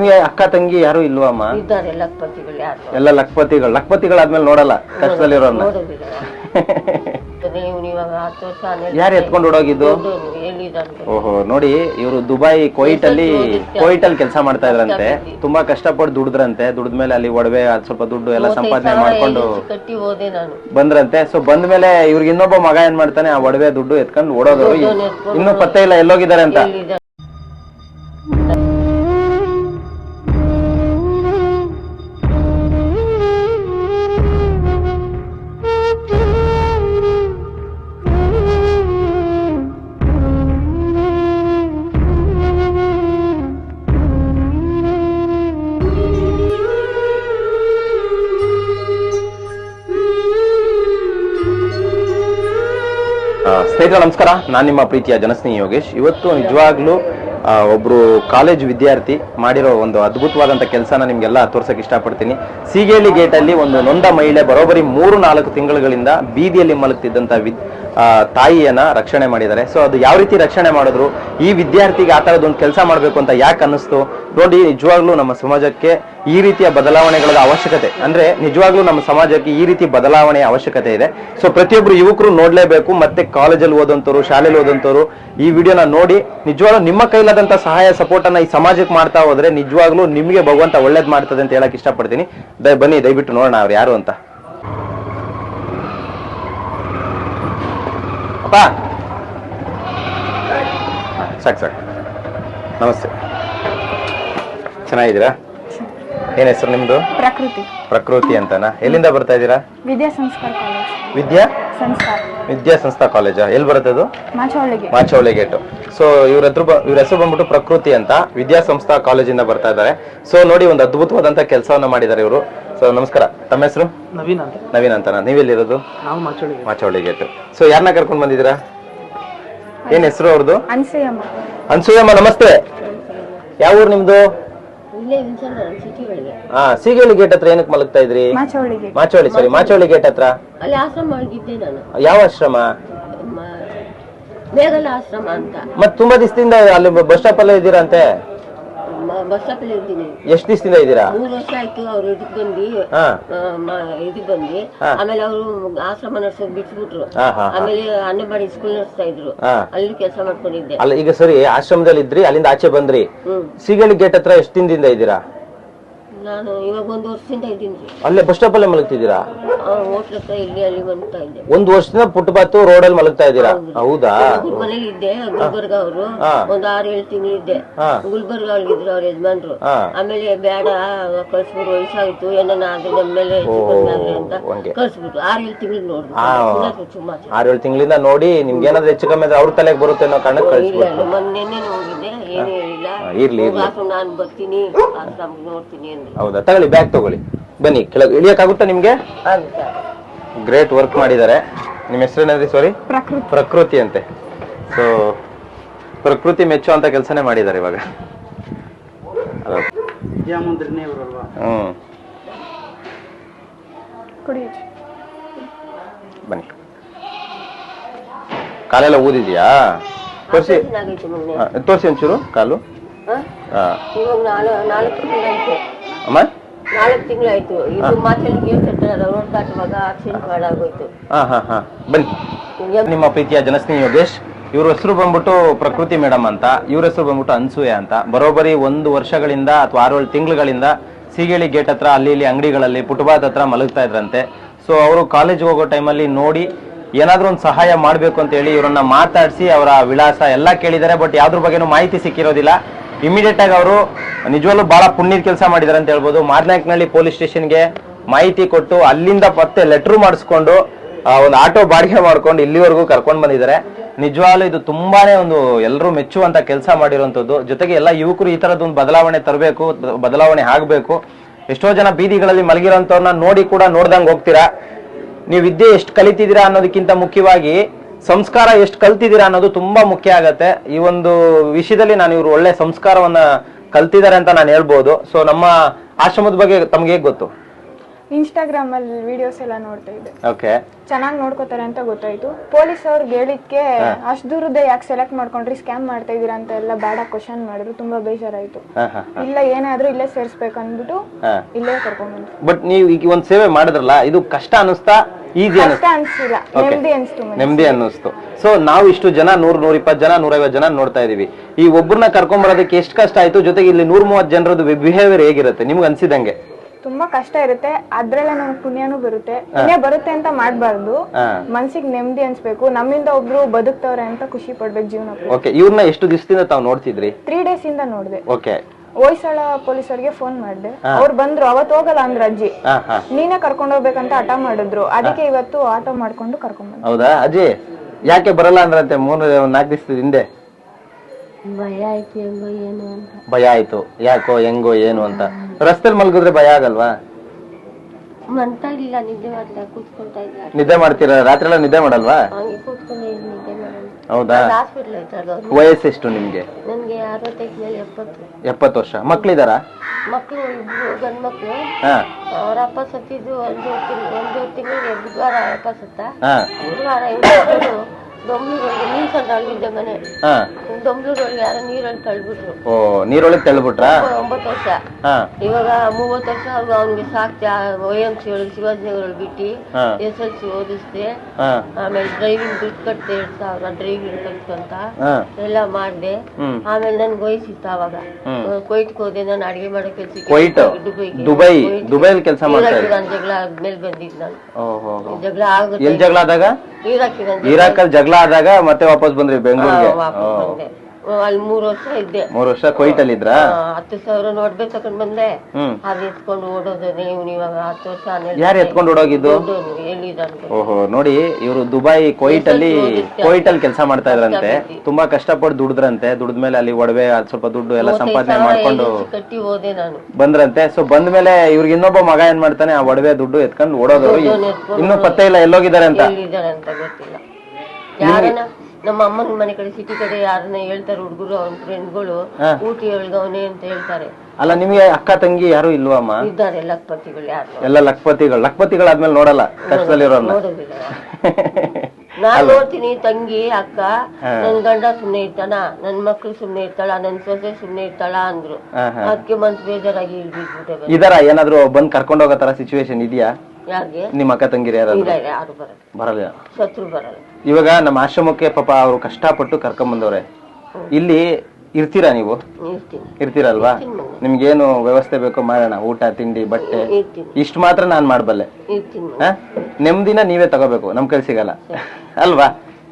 ನಿಮ್ಗೆ ಅಕ್ಕ ತಂಗಿ ಯಾರು ಇಲ್ವಾ ಅಮ್ಮ ಇದ್ದಾರೆ ಲಕ್ಪತಿಗಳು ಯಾರು? ಎಲ್ಲ ಲಕ್ಪತಿಗಳು. ಲಕ್ಪತಿಗಳಾದ್ಮೇಲೆ ನೋಡಲ್ಲ ಕಷ್ಟದಲ್ಲಿ ನೋಡುದಿಲ್ಲ. ನೀವು ಇವಾಗ ಹತ್ತು ವರ್ಷ ಹನ್ನೆರಡು ಯಾರು ಎತ್ಕೊಂಡು ಓಡೋಗಿದ್ದು? ಎಲ್ಲಿದ್ದಾನೆ ಓಹೋ ನೋಡಿ ಇವರು ದುಬೈ ಕೋಯಿಟ್ ಅಲ್ಲಿ ಕೋಯಿಟ್ ಅಲ್ಲಿ ಕೆಲಸ ಮಾಡ್ತಾ ಇದ್ರಂತೆ. ತುಂಬಾ ಕಷ್ಟಪಟ್ಟು ದುಡಿದ್ರಂತೆ. ದುಡಿದ್ಮೇಲೆ ಅಲ್ಲಿ ಒಡವೆ ಅದ್ ಸ್ವಲ್ಪ ದುಡ್ಡು ಎಲ್ಲ ಸಂಪಾದನೆ ಮಾಡ್ಕೊಂಡು ಕಟ್ಟಿ ಹೋದೆ ನಾನು. ಬಂದ್ರಂತೆ. ಸೊ ಬಂದ್ಮೇಲೆ ಇವ್ರಿಗೆ ಇನ್ನೊಬ್ಬ ಮಗ ಏನ್ ಮಾಡ್ತಾನೆ? ಆ ಒಡವೆ ದುಡ್ಡು ಎತ್ಕೊಂಡು ಓಡೋದು ಇನ್ನೂ ಪತ್ತೆ ಇಲ್ಲ ಎಲ್ಲೋಗಿದ್ದಾರೆ ಅಂತ. ಎಲ್ಲಿದ್ದಾನೆ ಸ್ನೇಹಿತರೆ ನಮಸ್ಕಾರ. ನಾನು ನಿಮ್ಮ ಪ್ರೀತಿಯ ಜನಸ್ನೇಹಿ ಯೋಗೇಶ್. ಇವತ್ತು ನಿಜವಾಗ್ಲೂ ಒಬ್ರು ಕಾಲೇಜ್ ವಿದ್ಯಾರ್ಥಿ ಮಾಡಿರೋ ಒಂದು ಅದ್ಭುತವಾದಂತ ಕೆಲಸನ ನಿಮ್ಗೆಲ್ಲ ತೋರ್ಸಕ್ ಇಷ್ಟಪಡ್ತೀನಿ. ಗೇಟ್ ಅಲ್ಲಿ ಒಂದು ನೊಂದ ಮಹಿಳೆ ಬರೋಬರಿ ಮೂರು ನಾಲ್ಕು ತಿಂಗಳುಗಳಿಂದ ಬೀದಿಯಲ್ಲಿ ಮಲಗ್ತಿದ್ದಂತ ವಿದ್ ಆ, ತಾಯಿಯನ್ನ ರಕ್ಷಣೆ ಮಾಡಿದ್ದಾರೆ. ಸೊ ಅದು ಯಾವ ರೀತಿ ರಕ್ಷಣೆ ಮಾಡಿದ್ರು? ಈ ವಿದ್ಯಾರ್ಥಿಗೆ ಆ ತರದೊಂದು ಕೆಲಸ ಮಾಡ್ಬೇಕು ಅಂತ ಯಾಕೆ ಅನ್ನಿಸ್ತು? ನೋಡಿ, ನಿಜವಾಗ್ಲೂ ನಮ್ಮ ಸಮಾಜಕ್ಕೆ ಈ ರೀತಿಯ ಬದಲಾವಣೆಗಳ ಅವಶ್ಯಕತೆ. ಅಂದ್ರೆ, ನಿಜವಾಗ್ಲೂ ನಮ್ಮ ಸಮಾಜಕ್ಕೆ ಈ ರೀತಿ ಬದಲಾವಣೆಯ ಅವಶ್ಯಕತೆ ಇದೆ. ಸೊ ಪ್ರತಿಯೊಬ್ರು ಯುವಕರು ನೋಡ್ಲೇಬೇಕು. ಮತ್ತೆ ಕಾಲೇಜಲ್ಲಿ ಓದಂತವ್ರು ಶಾಲೆಯಲ್ಲಿ ಓದಂತವ್ರು ಈ ವಿಡಿಯೋನ ನೋಡಿ. ನಿಜವಾಗ್ಲೂ ನಿಮ್ಮ ಕೈಲಾದಂತ ಸಹಾಯ ಸಪೋರ್ಟ್ ಅನ್ನ ಈ ಸಮಾಜಕ್ಕೆ ಮಾಡ್ತಾ ಹೋದ್ರೆ ನಿಜವಾಗ್ಲೂ ನಿಮ್ಗೆ ಭಗವಂತ ಒಳ್ಳೇದ್ ಮಾಡ್ತದೆ ಅಂತ ಹೇಳಕ್ ಇಷ್ಟಪಡ್ತೀನಿ. ದಯ, ಬನ್ನಿ, ದಯವಿಟ್ಟು ನೋಡೋಣ ಅವ್ರು ಯಾರು ಅಂತ. ಅಪ್ಪ. ಸಾಕು ಸಾಕು. ನಮಸ್ತೆ. ಚೆನ್ನಾಗಿದ್ದೀರಾ? ಏನ್ ಹೆಸರು ನಿಮ್ದು? ಪ್ರಕೃತಿ. ಪ್ರಕೃತಿ ಅಂತನಾ? ಎಲ್ಲಿಂದ ಬರ್ತಾ ಇದ್ದೀರಾ? ವಿದ್ಯಾ ಸಂಸ್ಕಾರ ಕಾಲೇಜ್. ವಿದ್ಯಾ? ಸಂಸ್ಕಾರ. ವಿದ್ಯಾ ಸಂಸ್ಥಾ ಕಾಲೇಜಾ ಎಲ್ಲಿ ಬರುತ್ತೆ ಅದು? ಮಾಚೌಳಿ ಗೇಟ್ ಗೇಟು ಸೊ ಇವ್ರ ಹತ್ರ ಬ- ಇವ್ರ ಹೆಸರು ಬಂದ್ಬಿಟ್ಟು ಪ್ರಕೃತಿ ಅಂತ ವಿದ್ಯಾ ಸಂಸ್ಥಾ ಕಾಲೇಜಿಂದ ಬರ್ತಾ ಇದ್ದಾರೆ. ಸೊ ನೋಡಿ ಒಂದು ಅದ್ಭುತವಾದಂತ ಕೆಲಸವನ್ನ ಮಾಡಿದ್ದಾರೆ ಇವರು. ಸೊ ನಮಸ್ಕಾರ. ತಮ್ಮ ಹೆಸರು? ನವೀನ್ ಅಂತ. ನವೀನ್ ಅಂತ ನೀವೆಲ್ಲಿರೋದು ನಾವು ಮಾಚವಳ್ಳಿ ಗೇಟು ಸೊ ಯಾರನ್ನ ಕರ್ಕೊಂಡು ಬಂದಿದ್ದೀರಾ? ಏನ್ ಹೆಸರು ಅವ್ರದ್ದು ಅನ್ಸೂಯಮ್ಮ. ಅನ್ಸೂಯಮ್ಮ ನಮಸ್ತೆ. ಯಾವ ಊರು ನಿಮ್ದು ಇಲ್ಲೇ ವಿನ್ಸಂದ್ರ ಸಿಟಿ ಒಳಗೆ ಹಾ ಸೀಗೇಳಿ ಗೇಟ್ ಹತ್ರ ಏನಕ್ಕೆ ಮಲಗ್ತಾ ಇದ್ರಿ? ಮಾಚವಳ್ಳಿ ಸಾರಿ ಮಾಚವಳ್ಳಿ ಗೇಟ್ ಹತ್ರ? ಅಲ್ಲಿ ಆಶ್ರಮ ನಾನು. ಯಾವ ಆಶ್ರಮ? ಮೇಘಲ ಆಶ್ರಮ ಅಂತ. ಮತ್ತೆ ತುಂಬಾ ದಿವಸದಿಂದ ಅಲ್ಲಿ ಬಸ್ ಸ್ಟಾಪ್ ಅಲ್ಲೇ ಇದ್ದೀರಂತೆ ಬಸ್ ಸ್ಟಾಪ್ ಅಲ್ಲಿ ಇದ್ದೀನಿ ಎಷ್ಟ್ ದಿವಸದಿಂದ ಇದ್ದೀರಾ? ಮೂರು ವರ್ಷ ಆಯ್ತು ಅವ್ರು ಇದಕ್ ಬಂದು ಹಾ. ಇದಕ್ ಬಂದು. ಆಮೇಲೆ ಅವರು ಆಶ್ರಮ ನಡ್ಸೋದ್ ಬಿಟ್ಬಿಟ್ರು. ಹಾ ಹಾ ಆಮೇಲೆ ಅನ್ನಬಾಡಿ ಸ್ಕೂಲ್ ನಡೆಸ್ತಾ ಇದ್ರು. ಹಾ. ಅಲ್ಲಿ ಕೆಲಸ ಮಾಡ್ಕೊಂಡಿದ್ದೆ. ಅಲ್ಲ ಈಗ ಸರಿ ಆಶ್ರಮದಲ್ಲಿ ಇದ್ರಿ ಅಲ್ಲಿಂದ ಆಚೆ ಬಂದ್ರಿ. ಸಿಗಲಿ ಸೀಗಳಿ ಗೇಟ್ ಹತ್ರ ಎಷ್ಟು ದಿನದಿಂದ ಇದ್ದೀರಾ? ನಾನು ಇವಾಗ ಒಂದು ವರ್ಷದಿಂದ ಇದ್ದೀನಿ. ಅಲ್ಲೇ ಬಸ್ ಸ್ಟಾಪ್ ಅಲ್ಲೇ ಮಲಗ್ತಿದ್ದೀರಾ? ಒಂದು ಹತ್ರ ಇಲ್ಲಿ ಅಲ್ಲಿ ಬಂತಾ ಇದ್ದೆ. ಒಂದ್ ವರ್ಷದಿಂದ ಫುಟ್ಪಾತ್ ರೋಡ್ ಅಲ್ಲಿ ಮಲಗ್ತಾ ಇದ್ದೀರಾ? ಹೌದಾ. ಮನೇಲಿ ಇದ್ದೆ ಗುಲ್ಬರ್ಗ ಅವರು. ಹಾ. ಒಂದ್ ಆರು ಏಳು ತಿಂಗಳಿದ್ದೆ ಹಾ. ಗುಲ್ಬರ್ಗ ಅವ್ರಿಗಿದ್ರು ಅವ್ರ ಯಜಮಾನ್ರು. ಹಾ. ಆಮೇಲೆ ಬೇಡ ಕಳ್ಸ್ಬಿಡು ವಯಸ್ಸಾಯ್ತು ಏನನ್ನ ಆದ್ರೆ ನಮ್ಮ ಮೇಲೆ ಹೆಚ್ಚು ಕಮ್ಮಿ ಆದ್ರೆ ಅಂತ ಹಂಗೆ. ಕಳ್ಸ್ಬಿಟ್ಟು ಆರು ಏಳು ತಿಂಗಳು ನೋಡ್ಬಿಟ್ಟು. ಆ. ಸುಮ್ನೆ ಸುಮಾರು ಆರ್ ಏಳು ತಿಂಗಳಿಂದ ನೋಡಿ ನಿಮ್ಗೆ ಏನಾದ್ರು ಹೆಚ್ಚು ಕಮ್ಮಿ ಆದ್ರೆ ಅವ್ರ ತಲೆಗೆ ಬರುತ್ತೆ ಅನ್ನೋ ಕಾರಣಕ್ಕೆ ಇಲ್ಲ ಕಳಿಸ್ಬಿಟ್ಟು ಇಲ್ಲ ಮೊನ್ನೆ ಹೋಗಿದ್ದೆ ಏನು ಇರ್ಲಿ ಇರ್ಲಿ. ಆಶ್ರಮ ನಾನು ಬರ್ತೀನಿ. ಆಶ್ರಮ ನೋಡ್ತೀನಿ ಅಂದ್ರೆ ಹೌದಾ? ತಗೊಳ್ಳಿ ಬ್ಯಾಗ್ ತಗೊಳ್ಳಿ. ಬನ್ನಿ ಕೆಳಗೆ ಇಳಿಯಕ್ಕಾಗುತ್ತಾ ನಿಮ್ಗೆ? ಆಗುತ್ತಾ ಗ್ರೇಟ್ ವರ್ಕ್ ಮಾಡಿದ್ದಾರೆ. ನಿಮ್ಮ ಹೆಸರೇನದ್ರಿ ಸಾರಿ ಪ್ರಕೃತಿ. ಪ್ರಕೃತಿ ಅಂತೆ. ಸೊ ಪ್ರಕೃತಿ ಮೆಚ್ಚು ಅಂತ ಕೆಲಸನೇ ಮಾಡಿದ್ದಾರೆ ಇವಾಗ. ಅಲ್ಲ, ವಿದ್ಯಾಮಂದಿರನೇ ಇವರಲ್ವಾ ಹ್ಮ್. ಕುಡಿ. ಬನ್ನಿ. ಕಾಲೆಲ್ಲ ಊದಿದ್ಯಾ? ತೋರಿಸಿ. ತೋರಿಸಿ ಒಂಚೂರು ಕಾಲು. ಇವಾಗ ನಾಲ್ಕು ನಾಲ್ಕು ತಿಂಗಳಾಯ್ತು. ಅಮ್ಮ? ನಾಲ್ಕು ತಿಂಗಳಾಯ್ತು. ಇದು ಮಾತಲ್ಲಿ ರೋಡ್ ದಾಟುವಾಗ ಆಕ್ಸಿಡೆಂಟ್ ಮಾಡಾಗೋಯ್ತು. ಹಾ ಹಾ ಹಾ. ಬನ್ನಿ. ನಿಮ್ಮ ಪ್ರೀತಿಯ ಜನಸ್ನೇಹಿ ಯೋಗೇಶ್ ಇವ್ರ ಹೆಸರು ಬಂದ್ಬಿಟ್ಟು ಪ್ರಕೃತಿ ಮೇಡಮ್ ಅಂತ ಇವ್ರ ಹೆಸರು ಬಂದ್ಬಿಟ್ಟು ಅನ್ಸೂಯ ಅಂತ. ಬರೋಬ್ಬರಿ ಒಂದು ವರ್ಷಗಳಿಂದ ಅಥವಾ ಆರು ಏಳು ತಿಂಗಳುಗಳಿಂದ ಸೀಗೇಳಿ ಗೇಟ್ ಹತ್ರ ಅಲ್ಲಿ ಇಲ್ಲಿ ಅಂಗಡಿಗಳಲ್ಲಿ ಪುಟ್ಬಾತ್ ಹತ್ರ ಮಲಗ್ತಾ ಇದ್ರಂತೆ. ಸೊ ಅವರು ಕಾಲೇಜ್ ಹೋಗೋ ಟೈಮಲ್ಲಿ ನೋಡಿ ಏನಾದ್ರೂ ಒಂದು ಸಹಾಯ ಮಾಡ್ಬೇಕು ಅಂತ ಹೇಳಿ ಇವರನ್ನ ಮಾತಾಡಿಸಿ ಅವರ ವಿಳಾಸ ಎಲ್ಲ ಕೇಳಿದ್ದಾರೆ ಬಟ್ ಯಾವ್ದ್ರ ಬಗ್ಗೆನೂ ಮಾಹಿತಿ ಸಿಕ್ಕಿರೋದಿಲ್ಲ. ಇಮಿಡಿಯೇಟ್ ಆಗಿ ಅವರು ನಿಜವಲ್ಲೂ ಬಹಳ ಪುಣ್ಯದ ಕೆಲಸ ಮಾಡಿದ್ದಾರೆ ಅಂತ ಹೇಳ್ಬೋದು. ಮಾರ್ನಾಯಕ್ನಳ್ಳಿ ಪೊಲೀಸ್ ಸ್ಟೇಷನ್ಗೆ ಮಾಹಿತಿ ಕೊಟ್ಟು ಅಲ್ಲಿಂದ ಮತ್ತೆ ಲೆಟರ್ ಮಾಡಿಸ್ಕೊಂಡು ಒಂದು ಆಟೋ ಬಾಡಿಗೆ ಮಾಡ್ಕೊಂಡು ಇಲ್ಲಿವರೆಗೂ ಕರ್ಕೊಂಡು ಬಂದಿದ್ದಾರೆ. ನಿಜವಾಗ್ಲೂ ಇದು ತುಂಬಾನೇ ಒಂದು ಎಲ್ಲರೂ ಮೆಚ್ಚುವಂತ ಕೆಲಸ ಮಾಡಿರುವಂತದ್ದು ಜೊತೆಗೆ ಎಲ್ಲ ಯುವಕರು ಈ ತರದ ಒಂದು ಬದಲಾವಣೆ ತರಬೇಕು, ಬದಲಾವಣೆ ಆಗಬೇಕು. ಎಷ್ಟೋ ಜನ ಬೀದಿಗಳಲ್ಲಿ ಮಲಗಿರೋಂಥವ್ರನ್ನ ನೋಡಿ ಕೂಡ ನೋಡ್ದಂಗೆ ಹೋಗ್ತೀರಾ? ನೀವು ವಿದ್ಯೆ ಎಷ್ಟು ಕಲಿತಿದ್ದೀರಾ ಅನ್ನೋದಕ್ಕಿಂತ ಮುಖ್ಯವಾಗಿ ಸಂಸ್ಕಾರ ಎಷ್ಟು ಕಲ್ತಿದ್ದೀರಾ ಅನ್ನೋದು ತುಂಬಾ ಮುಖ್ಯ ಆಗತ್ತೆ. ಈ ಒಂದು ವಿಷಯದಲ್ಲಿ ನಾನು ಇವರು ಒಳ್ಳೆ ಸಂಸ್ಕಾರವನ್ನ ಕಲ್ತಿದ್ದಾರೆ ಅಂತ ನಾನು ಹೇಳ್ಬೋದು. ಸೊ ನಮ್ಮ ಆಶ್ರಮದ ಬಗ್ಗೆ ತಮ್ಗೆ ಹೇಗ್ ಗೊತ್ತು? ಇನ್ಸ್ಟಾಗ್ರಾಮ್ ಅಲ್ಲಿ ವಿಡಿಯೋಸ್ ಎಲ್ಲ ನೋಡ್ತಾ ಇದ್ದೆ. ಓಕೆ ಚೆನ್ನಾಗಿ ನೋಡ್ಕೋತಾರೆ ಅಂತ ಗೊತ್ತಾಯ್ತು. ಪೊಲೀಸ್ ಅವ್ರಿಗೆ ಹೇಳಿದ್ಕೆ ಅಷ್ಟು ದೂರದ ಯಾಕೆ ಸೆಲೆಕ್ಟ್ ಮಾಡ್ಕೊಂಡ್ರಿ ಸ್ಕ್ಯಾಮ್ ಮಾಡ್ತಾ ಇದೀರಾ ಅಂತ ಎಲ್ಲ ಬೇಡ ಕ್ವಶನ್ ಮಾಡಿದ್ರು ತುಂಬಾ ಬೇಜಾರಾಯ್ತು. ಇಲ್ಲ ಏನಾದ್ರೂ ಇಲ್ಲೇ ಸೇರ್ಸ್ಬೇಕಂದ್ಬಿಟ್ಟು ಇಲ್ಲೇ ಕರ್ಕೊಂಡ್ಬಂದ್ರು ಬಟ್ ನೀವು ಈಗ ಒಂದ್ ಸೇವೆ ಮಾಡಿದ್ರಲ್ಲ ಇದು ಕಷ್ಟ ಅನಿಸ್ತಾ ಈಸಿ ನೆಮ್ಮದಿ ಅನ್ನಿಸ್ತು. ಸೊ ನಾವು ಇಷ್ಟು ಜನ ನೂರ್ ನೂರ ಇಪ್ಪತ್ತು ಜನ ನೂರೈವತ್ತು ಜನ ನೋಡ್ತಾ ಇದೀವಿ. ಈ ಒಬ್ಬರನ್ನ ಕರ್ಕೊಂಡ್ ಬರೋದಕ್ಕೆ ಎಷ್ಟು ಕಷ್ಟ ಆಯ್ತು? ಜೊತೆಗೆ ಇಲ್ಲಿ ನೂರ್ ಮೂವತ್ತು ಜನರದ್ದು ಬಿಹೇವಿಯರ್ ಹೇಗಿರುತ್ತೆ? ನಿಮ್ಗೆ ಅನ್ಸಿದಂಗೆ. ತುಂಬಾ ಕಷ್ಟ ಇರುತ್ತೆ. ಅದ್ರಲ್ಲೇ ನಮ್ಗೆ ಪುಣ್ಯನೂ ಬರುತ್ತೆ. ಪುಣ್ಯ ಬರುತ್ತೆ ಅಂತ ಮಾಡ್ಬಾರ್ದು. ಮನ್ಸಿಗೆ ನೆಮ್ಮದಿ ಅನ್ಸ್ಬೇಕು. ನಮ್ಮಿಂದ ಒಬ್ರು ಬದುಕ್ತವ್ರೆ ಅಂತ ಖುಷಿ ಪಡ್ಬೇಕು ಜೀವನ ಓಕೆ ಇವ್ರನ್ನ ಎಷ್ಟು ದಿವಸದಿಂದ ತಾವು ನೋಡ್ತಿದ್ರಿ? ತ್ರೀ ಡೇಸ್ ಇಂದ ನೋಡಿದೆ. ಓಕೆ ಹೊಯ್ಸಳ ಪೊಲೀಸರಿಗೆ ಫೋನ್ ಮಾಡಿದೆ. ಅವ್ರು ಬಂದ್ರು ಅವತ್ತು ಹೋಗಲ್ಲ ಅಂದ್ರೆ ಅಜ್ಜಿ. ನೀನೇ ಕರ್ಕೊಂಡ್ ಹೋಗ್ಬೇಕಂತ ಹಠ ಮಾಡಿದ್ರು. ಅದಕ್ಕೆ ಇವತ್ತು ಆಟೋ ಮಾಡ್ಕೊಂಡು ಕರ್ಕೊಂಡ್ ಬಂದ್ರು ಹೌದಾ? ಅಜ್ಜಿ ಯಾಕೆ ಬರಲ್ಲ ಅಂದ್ರಂತೆ ಮೂರು ನಾಲ್ಕು ದಿವಸದ ಹಿಂದೆ? ಭಯ ಆಯ್ತು ಹೆಂಗೋ ಏನು ಅಂತ. ಭಯ ಆಯ್ತು. ಯಾಕೋ ಹೆಂಗೋ ಏನು ಅಂತ. ರಸ್ತೆಲ್ ಮಲಗಿದ್ರೆ ಭಯ ಆಗಲ್ವಾ? ಮಂತ ಇಲ್ಲ ನಿದ್ದೆ ಮಾಡ್ತಾ ಕೂತ್ಕೊಳ್ತಾ ಇದ್ದ. ನಿದ್ದೆ ಮಾಡ್ತೀರಾ? ರಾತ್ರಿ ಎಲ್ಲ ನಿದ್ದೆ ಮಾಡಲ್ವಾ? ಹಂಗೆ ಕೂತ್ಕೊಂಡು ಹೌದಾ? ಹಾಸ್ಪಿಟ್ಲ್ ಐತಲ್ಲ ವಯಸ್ಸೆಷ್ಟು ನಿಮ್ಗೆ? ನನ್ಗೆ ಅರವತ್ತೈದು ಮೇಲೆ ಎಪ್ಪತ್ತು. ಎಪ್ಪತ್ತು ವರ್ಷ. ಮಕ್ಳಿದಾರಾ? ಮಕ್ಕಳು ಇಬ್ರು ಗಂಡ್ ಮಕ್ಳು. ಹಾ. ಅವ್ರ ಅಪ್ಪ ಸತ್ತಿದ್ದು ಒಂದು ತಿಂಗಳು ಒಂದು ತಿಂಗಳಿಗೆ ಬುಧವಾರ ಅಪ್ಪ ಸತ್ತ. ಹಾ. ಬುಧವಾರ ಇವ್ರು ಹಾ. ಯಾರೋ ನೀರಲ್ಲಿ ತಳ್ಬಿಟ್ರು ಓ ನೀರೊಳಗೆ ತಳ್ಬಿಟ್ರಾ ಒಂಬತ್ತು ವರ್ಷ. ಹಾ. ಇವಾಗ ಮೂವತ್ತು ವರ್ಷ ಅವ್ರು ಅವ್ನಿಗೆ ಸಾಕ್ತಿ ಒಳಗೆ ಶಿವಾಜಿನಗರಲ್ಲಿ ಬಿಟ್ಟು ಹಾ. ಎಸ್ ಎಲ್ ಸಿ ಓದಿಸ್ದೆ. ಹಾ. ಆಮೇಲೆ ಡ್ರೈವಿಂಗ್ ದುಡ್ಡು ಕಟ್ತೆ ಎರಡ್ ಸಾವಿರ ಡ್ರೈವಿಂಗ್ ಕಟ್ಕೊಂತ ಹಾ. ಎಲ್ಲ ಮಾಡ್ದೆ. ಹ್ಮ್. ಆಮೇಲೆ ನನ್ಗೆ ವಯಸ್ಸಿತ್ತು ಅವಾಗ ಹ್ಮ್. ಕೊಯ್ಟ್ಗೆ ಹೋದೆ ನಾನು ಅಡಿಗೆ ಮಾಡೋ ಕೆಲ್ಸಕ್ಕೆ ಕೊಯ್ಟ್ ದುಬೈಗೆ ದುಬೈ ದುಬೈಲಿ ಕೆಲಸ ಮಾಡ್ತಾ ಇದ್ರಿ ನಾನು ಜಗಳ ಆದ್ಮೇಲೆ ಬಂದಿದ್ದು ನಾನು. ಓಹೋ ಜಗಳ ಆಗುತ್ತೆ. ಜಗಳ ಆದಾಗ? ಇರಾಕಿ ನಾನು ಇರಾಕಲ್ಲಿ ಜಗಳ ಆದಾಗ ಮತ್ತೆ ವಾಪಸ್ ಬಂದ್ರಿ ಬೆಂಗಳೂರಿಗೆ? ವಾಪಸ್ ಬಂದೆ. ಅಲ್ಲಿ ಮೂರು ವರ್ಷ ಇದ್ದೆ. ಮೂರು ವರ್ಷ ಕೊಯ್ಟಲ್ಲಿ ಇದ್ರಾ ಆ, ಹತ್ತು ಸಾವಿರ ನೋಡ್ಬೇಕು ತಕೊಂಡ್ ಬಂದೆ. ಹ್ಮ್. ಅದು ಎತ್ಕೊಂಡು ಓಡೋದು ನೀವು ಇವಾಗ ಹತ್ತು ವರ್ಷ ಹನ್ನೆರಡು ಯಾರು ಎತ್ಕೊಂಡು ಓಡೋಗಿದ್ದು? ಎಲ್ಲಿದ್ದಾನೆ ಓಹೋ ನೋಡಿ ಇವರು ದುಬೈ ಕೊಯ್ಟ್ ಅಲ್ಲಿ ಕೊಯ್ಟ್ ಅಲ್ಲಿ ಕೆಲಸ ಮಾಡ್ತಾ ಇದ್ರಂತೆ. ತುಂಬಾ ಕಷ್ಟಪಟ್ಟು ದುಡಿದ್ರಂತೆ. ದುಡಿದ್ಮೇಲೆ ಅಲ್ಲಿ ಒಡವೆ ಅದ್ ಸ್ವಲ್ಪ ದುಡ್ಡು ಎಲ್ಲ ಸಂಪಾದನೆ ಮಾಡ್ಕೊಂಡು ಕಟ್ಟಿ ಹೋದೆ ನಾನು. ಬಂದ್ರಂತೆ. ಸೊ ಬಂದ್ಮೇಲೆ ಇವ್ರಿಗೆ ಇನ್ನೊಬ್ಬ ಮಗ ಏನ್ ಮಾಡ್ತಾನೆ? ಆ ಒಡವೆ ದುಡ್ಡು ಎತ್ಕೊಂಡು ಓಡೋದು ಇನ್ನೂ ಪತ್ತೆ ಇಲ್ಲ ಎಲ್ಲೋಗಿದ್ದಾರೆ ಅಂತ. ಎಲ್ಲಿದ್ದಾನೆ ಅಂತ ಗೊತ್ತಿಲ್ಲ. ಯಾರನ್ನ ನಮ್ಮ ಅಮ್ಮನ ಮನೆ ಕಡೆ ಸಿಟಿ ಕಡೆ ಯಾರನ್ನ ಹೇಳ್ತಾರೆ ಹುಡುಗರು ಅವ್ನ ಫ್ರೆಂಡ್ಗಳು ಹಾ. ಊಟಿ ಹೇಳ್ಗವನೆ ಅಂತ ಹೇಳ್ತಾರೆ. ಅಲ್ಲ ನಿಮಗೆ ಅಕ್ಕ ತಂಗಿ ಯಾರು ಇಲ್ವಾ ಅಮ್ಮ? ಇದ್ದಾರೆ ಲಕ್ಪತಿಗಳು ಯಾರು. ಎಲ್ಲ ಲಕ್ಪತಿಗಳು. ಲಕ್ಪತಿಗಳಾದ್ಮೇಲೆ ನೋಡಲ್ಲ ಕಷ್ಟದಲ್ಲಿರೋನ್ನ ನಾನು ನಾನ್ ನೋಡ್ತೀನಿ ತಂಗಿ ಅಕ್ಕ ನನ್ ಗಂಡ ಸುಮ್ನೆ ಇರ್ತಾನ ನನ್ ಮಕ್ಳು ಸುಮ್ನೆ ಇರ್ತಾಳ ನನ್ ಸೊಸೆ ಸುಮ್ನೆ ಇರ್ತಾಳ ಅಂದ್ರು. ಹಾ, ಹಾ. ಅದಕ್ಕೆ ಮನ್ಸು ಬೇಜಾರಾಗಿ ಇಳ್ಬಿಟ್ಬಿಟ್ಟೆ. ಇದರ ಏನಾದ್ರು ಬಂದ್ ಕರ್ಕೊಂಡು ಹೋಗೋ ತರ ಸಿಚುವೇಶನ್ ಇದೆಯಾ? ಯಾರಿಗೆ? ನಿಮ್ಮ ಅಕ್ಕ ತಂಗಿರಿ ಯಾರಾದ್ರು? ಇಲ್ಲ ಯಾರು ಬರಲ್ಲ. ಬರಲ್ಲ. ಶತ್ರು ಬರಲ್ಲ. ಇವಾಗ ನಮ್ಮ ಆಶ್ರಮಕ್ಕೆ ಪಾಪ ಅವರು ಕಷ್ಟಪಟ್ಟು ಕರ್ಕೊಂಡ್ ಬಂದವ್ರೆ. ಇಲ್ಲಿ ಇರ್ತೀರಾ ನೀವು? ಇರ್ತೀನಿ. ಇರ್ತೀರಲ್ವಾ? ನಿಮ್ಗೇನು ವ್ಯವಸ್ಥೆ ಬೇಕೋ ಮಾಡೋಣ. ಊಟ ತಿಂಡಿ ಬಟ್ಟೆ. ಇರ್ತೀನಿ. ಇಷ್ಟು ಮಾತ್ರ ನಾನು ಮಾಡಬಲ್ಲೆ. ಇರ್ತೀನಿ ಹ? ನೆಮ್ಮದಿನ ನೀವೇ ತಗೋಬೇಕು. ನಮ್ ಕೈ ಸಿಗಲ್ಲ. ಅಲ್ವಾ?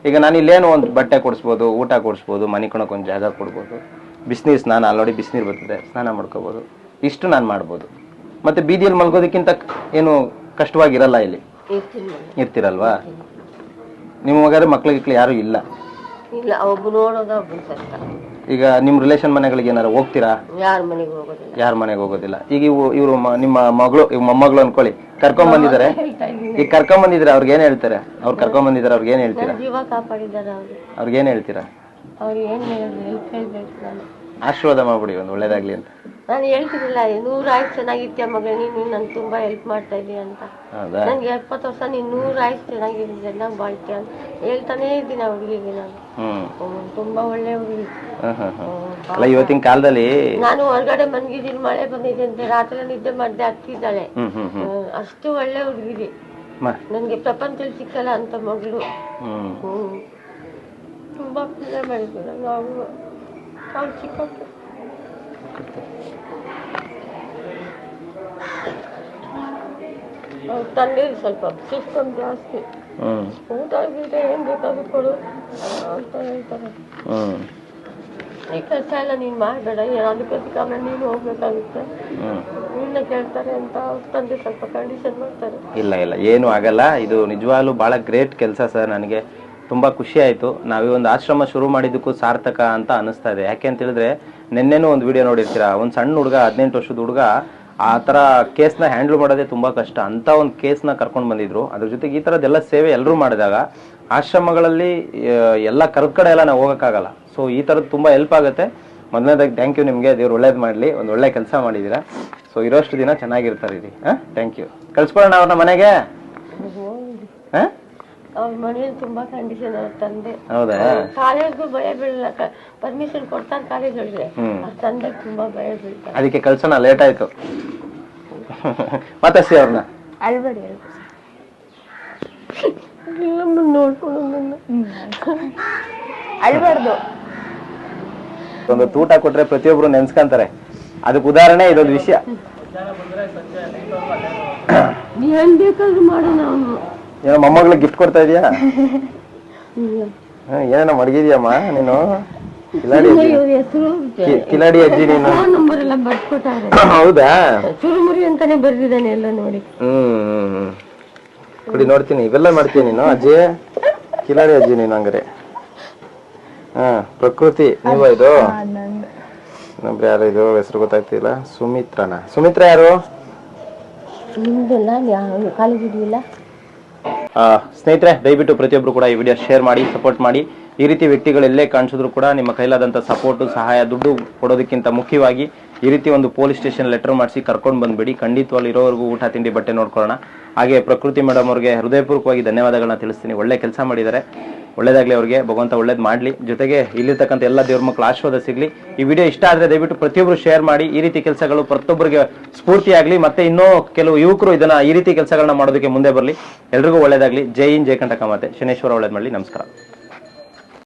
ಈಗ ನಾನು ಇಲ್ಲೇನು ಒಂದು ಬಟ್ಟೆ ಕೊಡಿಸ್ಬೋದು ಊಟ ಕೊಡಿಸ್ಬೋದು ಮನೆ ಕೊಣಕ್ಕೆ ಒಂದು ಜಾಗ ಕೊಡ್ಬೋದು. ಬಿಸಿನೀರು ಸ್ನಾನ ಆಲ್ರೆಡಿ ನೋಡಿ ಬಿಸಿನೀರು ಬರ್ತದೆ. ಸ್ನಾನ ಮಾಡ್ಕೋಬೋದು. ಇಷ್ಟು ನಾನು ಮಾಡ್ಬೋದು. ಮತ್ತೆ ಬೀದಿಯಲ್ಲಿ ಮಲ್ಗೋದಕ್ಕಿಂತ ಏನು ಕಷ್ಟವಾಗಿರಲ್ಲ ಇಲ್ಲಿ. ಇರ್ತಿರಲ್ವಾ? ನಿಮ್ಮ ಮಗಾರೆ ಮಕ್ಳು ಗಿಕ್ಳು ಯಾರು ಇಲ್ಲ. ಇಲ್ಲ ಒಬ್ಬ ನೋಡೋದ ಒಬ್ಬ ಕಷ್ಟ. ಈಗ ನಿಮ್ಮ ರಿಲೇಷನ್ ಮನೆಗಳಿಗೆ ಏನಾರು ಹೋಗ್ತೀರಾ? ಯಾರ ಮನೆಗೆ ಹೋಗೋದಿಲ್ಲ. ಯಾರ ಮನೆಗೆ ಹೋಗೋದಿಲ್ಲ. ಈಗ ಇವು ಇವರು ನಿಮ್ಮ ಮಗಳು ಇವ್ ಮೊಮ್ಮಗಳು ಅನ್ಕೊಳ್ಳಿ. ಕರ್ಕೊಂಡ್ ಬಂದಿದ್ದಾರೆ? ಈಗ ಕರ್ಕೊಂಡ್ ಬಂದಿದ್ದಾರೆ? ಅವ್ರಿಗೆ ಏನ್ ಹೇಳ್ತಾರೆ? ಅವ್ರು ಕರ್ಕೊಂಡ್ ಬಂದಿದ್ದಾರೆ ಅವ್ರಿಗೆ ಏನ್ ಹೇಳ್ತೀರಾ? ಜೀವ ಅವ್ರು. ಅವ್ರಿಗೆ ಏನ್ ಹೇಳ್ತೀರಾ? ಅವ್ರು ಏನ್ ಹೇಳ್ಬೇಕು ಆಶೀರ್ವಾದ ಮಾಡ್ಬಿಡಿ ಒಂದು ಒಳ್ಳೇದಾಗ್ಲಿ ಅಂತ. ನಾನು ಹೇಳ್ತಿರ್ಲಿಲ್ಲ ನೂರು ಆಯ್ತು ಚೆನ್ನಾಗಿತ್ತ ಮಗ ನೀನು ನನ್ಗೆ ತುಂಬಾ ಹೆಲ್ಪ್ ಮಾಡ್ತಾ ಇದೀಯ ಅಂತ. ನಂಗೆ ನನ್ಗೆ ಎಪ್ಪತ್ತು ವರ್ಷ ನೀನು ನೂರು ಆಯ್ತು ಚೆನ್ನಾಗಿದೆ ಚೆನ್ನಾಗಿ ಬಾಳ್ತೀಯ ಅಂತ ಹೇಳ್ತಾನೇ ಇದ್ದೀನಿ ಆ ಹುಡುಗಿಗೆ ನಾನು. ತುಂಬಾ ಒಳ್ಳೆ ಹುಡುಗಿ. ಅಲ್ಲ ಇವತ್ತಿನ ಕಾಲದಲ್ಲಿ ನಾನು ಹೊರಗಡೆ ಮನ್ಗಿದ್ದೀನಿ ಮಳೆ ಬಂದಿದೆ ಅಂತ ರಾತ್ರಿ ನಿದ್ದೆ ಮಾಡ್ದೆ ಹತ್ತಿದ್ದಾಳೆ ಅಷ್ಟು ಒಳ್ಳೆ ಹುಡುಗಿರಿ ಮ- ನನ್ಗೆ ಪ್ರಪಂಚದಲ್ಲಿ ಸಿಕ್ಕಲ್ಲ ಅಂತ ಮಗಳು. ತುಂಬಾ ಪೂಜೆ ಮಾಡಿದ್ರು ನಾವು ಅವ್ಳು ಚಿಕ್ಕ ಅವ್ರ ತಂದೆ ಸ್ವಲ್ಪ ಸಿಸ್ಟಮ್ ಜಾಸ್ತಿ. ಊಟ ಗೀಟ ಏನ್ ಬೇಕಾದ್ರೂ ಕೊಡು. ಅಂತ ಹೇಳ್ತಾರೆ. ಹ್ಮ್ ಈ ಕೆಲಸ ಎಲ್ಲ ನೀನ್ ಮಾಡಬೇಡ ಅದಕ್ಕೋಸ್ಕರ ಆಮೇಲೆ ನೀನು ಹೋಗ್ಬೇಕಾಗುತ್ತೆ. ನಿನ್ನ ಕೇಳ್ತಾರೆ ಅಂತ ಅವ್ರ ತಂದೆ ಸ್ವಲ್ಪ ಕಂಡೀಷನ್ ಮಾಡ್ತಾರೆ. ಇಲ್ಲ ಇಲ್ಲ ಏನು ಆಗಲ್ಲ. ಇದು ನಿಜವಾಗ್ಲೂ ಬಹಳ ಗ್ರೇಟ್ ಕೆಲಸ ಸರ್ ನನಗೆ. ತುಂಬಾ ಖುಷಿ ಆಯ್ತು. ನಾವು ಒಂದು ಆಶ್ರಮ ಶುರು ಮಾಡಿದ್ದಕ್ಕೂ ಸಾರ್ಥಕ ಅಂತ ಅನಿಸ್ತಾ ಇದೆ. ಯಾಕೆ ಅಂತ ಹೇಳಿದ್ರೆ, ನಿನ್ನೆನೂ ಒಂದು ವಿಡಿಯೋ ನೋಡಿರ್ತೀರಾ? ಒಂದು ಸಣ್ಣ ಹುಡುಗ, ಹದಿನೆಂಟು ವರ್ಷದ ಹುಡುಗ, ಆ ಥರ ಕೇಸ್ನ ಹ್ಯಾಂಡಲ್ ಮಾಡೋದೇ ತುಂಬಾ ಕಷ್ಟ. ಅಂತ ಒಂದು ಕೇಸ್ನ ಕರ್ಕೊಂಡು ಬಂದಿದ್ರು. ಅದ್ರ ಜೊತೆಗೆ ಈ ಥರದ್ದೆಲ್ಲ ಸೇವೆ ಎಲ್ಲರೂ ಮಾಡಿದಾಗ, ಆಶ್ರಮಗಳಲ್ಲಿ ಎಲ್ಲ ಕರೆದ ಕಡೆ ಎಲ್ಲ ನಾವು ಹೋಗೋಕ್ಕಾಗಲ್ಲ. ಸೊ ಈ ಥರದ್ದು ತುಂಬಾ ಹೆಲ್ಪ್ ಆಗುತ್ತೆ. ಮೊದಲನೇದಾಗಿ ಥ್ಯಾಂಕ್ ಯು ನಿಮಗೆ. ದೇವ್ರು ಒಳ್ಳೇದು ಮಾಡಲಿ. ಒಂದು ಒಳ್ಳೆ ಕೆಲಸ ಮಾಡಿದ್ದೀರಾ ಸೊ ಇರೋಷ್ಟು ದಿನ ಚೆನ್ನಾಗಿರ್ತಾರೆ ರೀ ಹಾಂ? ಥ್ಯಾಂಕ್ ಯು ಕಳ್ಸ್ಕೊಳ್ಳೋಣ ಅವ್ರನ್ನ ಮನೆಗೆ. ಹಾಂ? ಅವ್ರ ಮನೇಲಿ ತುಂಬಾ ಕಂಡೀಷನ್ ಅವ್ರ ತಂದೆ. ಹೌದಾ? ಕಾಲೇಜ್ಗೂ ಭಯ ಬೀಳಲ್ಲ. ಪರ್ಮಿಷನ್ ಕೊಡ್ತಾರೆ ಕಾಲೇಜ್ಗಳಿಗೆ ಹೇಳಿದ್ರೆ ಅವ್ರ ತಂದೆ ತುಂಬಾ ಭಯ ಬೀಳ್ತಾರೆ ಅದಕ್ಕೆ ಕಳ್ಸೋಣ ಲೇಟ್ ಆಯ್ತು. ಮಾತಾಡ್ಸಿ ಅವ್ರನ್ನ? ಅಳ್ಬೇಡಿ ನೋಡ್ಕೊಂಡು ಅಳ್ಬಾರ್ದು. ಒಂದು ತೂಟ ಕೊಟ್ರೆ ಪ್ರತಿಯೊಬ್ರು ನೆನ್ಸ್ಕೊಂತಾರೆ. ಅದಕ್ಕೆ ಉದಾಹರಣೆ ಇದೊಂದು ವಿಷಯ. ಏನ್ ಬೇಕಾದ್ರೂ ಮಾಡೋಣ ಅವನು. ಏನೋ ಮೊಮ್ಮಗಳಿಗೆ ಗಿಫ್ಟ್ ಕೊಡ್ತಾ ಇದೀಯಾ? ಏನೋ ಮಡಗಿದ್ಯಮ್ಮ ನೀನು? ಕಿಲಾಡಿ ಅಜ್ಜಿ. ಕಿಲಾಡಿ ಅಜ್ಜಿ ನೀನು. ನಂಬರ್ ಎಲ್ಲ ಬರ್ಕೊಟ್ಟಾರೆ ಹೌದಾ? ಚುರುಮುರಿ ಅಂತಾನೆ ಬರ್ದಿದ್ದಾನೆ ಎಲ್ಲ ನೋಡಿ. ಹ್ಮ್ ಕುಡಿ ನೋಡ್ತೀನಿ. ಇವೆಲ್ಲ ಮಾಡ್ತೀನಿ ನೀನು ಅಜ್ಜಿ? ಕಿಲಾಡಿ ಅಜ್ಜಿ ನೀನು ಹಂಗಾರೆ. ಹಾ ಪ್ರಕೃತಿ. ನೀವ ಇದು? ಇನ್ನೊಬ್ರು ಯಾರು ಇದು ಹೆಸರು ಗೊತ್ತಾಗ್ತಿಲ್ಲ? ಸುಮಿತ್ರನ. ಸುಮಿತ್ರ ಯಾರು? ನಿಮ್ದೆಲ್ಲ ಕಾಲೇಜ್ ಇದೆಯಲ್ಲ ಸ್ನೇಹಿತರೆ, ದಯವಿಟ್ಟು ಪ್ರತಿಯೊಬ್ಬರು ಕೂಡ ಈ ವಿಡಿಯೋ ಶೇರ್ ಮಾಡಿ ಸಪೋರ್ಟ್ ಮಾಡಿ. ಈ ರೀತಿ ವ್ಯಕ್ತಿಗಳು ಎಲ್ಲೇ ಕಾಣಿಸಿದ್ರು ಕೂಡ ನಿಮ್ಮ ಕೈಲಾದಂಥ ಸಪೋರ್ಟು ಸಹಾಯ, ದುಡ್ಡು ಕೊಡೋದಕ್ಕಿಂತ ಮುಖ್ಯವಾಗಿ ಈ ರೀತಿ ಒಂದು ಪೊಲೀಸ್ ಸ್ಟೇಷನ್ ಲೆಟರ್ ಮಾಡಿಸಿ ಕರ್ಕೊಂಡು ಬಂದ್ಬಿಡಿ. ಖಂಡಿತವಾಗಿ ಇರೋವರೆಗೂ ಊಟ, ತಿಂಡಿ, ಬಟ್ಟೆ ನೋಡ್ಕೊಳ್ಳೋಣ. ಹಾಗೆ ಪ್ರಕೃತಿ ಮೇಡಮ್ ಅವ್ರಿಗೆ ಹೃದಯಪೂರ್ವಕವಾಗಿ ಧನ್ಯವಾದಗಳನ್ನ ತಿಳಿಸ್ತೀನಿ. ಒಳ್ಳೆ ಕೆಲಸ ಮಾಡಿದ್ದಾರೆ. ಒಳ್ಳೇದಾಗ್ಲಿ ಅವ್ರಿಗೆ, ಭಗವಂತ ಒಳ್ಳೇದು ಮಾಡಲಿ. ಜೊತೆಗೆ ಇಲ್ಲಿರ್ತಕ್ಕಂಥ ಎಲ್ಲ ದೇವ್ರ ಮಕ್ಕಳು ಆಶೀರ್ವಾದ ಸಿಗಲಿ. ಈ ವಿಡಿಯೋ ಇಷ್ಟ ಆದರೆ ದಯವಿಟ್ಟು ಪ್ರತಿಯೊಬ್ಬರು ಶೇರ್ ಮಾಡಿ, ಈ ರೀತಿ ಕೆಲಸಗಳು ಪ್ರತಿಯೊಬ್ಬರಿಗೆ ಸ್ಫೂರ್ತಿಯಾಗಲಿ, ಮತ್ತೆ ಇನ್ನೂ ಕೆಲವು ಯುವಕರು ಇದನ್ನ ಈ ರೀತಿ ಕೆಲಸಗಳನ್ನ ಮಾಡೋದಕ್ಕೆ ಮುಂದೆ ಬರಲಿ. ಎಲ್ರಿಗೂ ಒಳ್ಳೇದಾಗ್ಲಿ. ಜೈ ಇನ್ ಜೈ ಕಂಟಕ ಮಾತೆ. ಶನೇಶ್ವರ ಒಳ್ಳೇದು ಮಾಡಲಿ. ನಮಸ್ಕಾರ.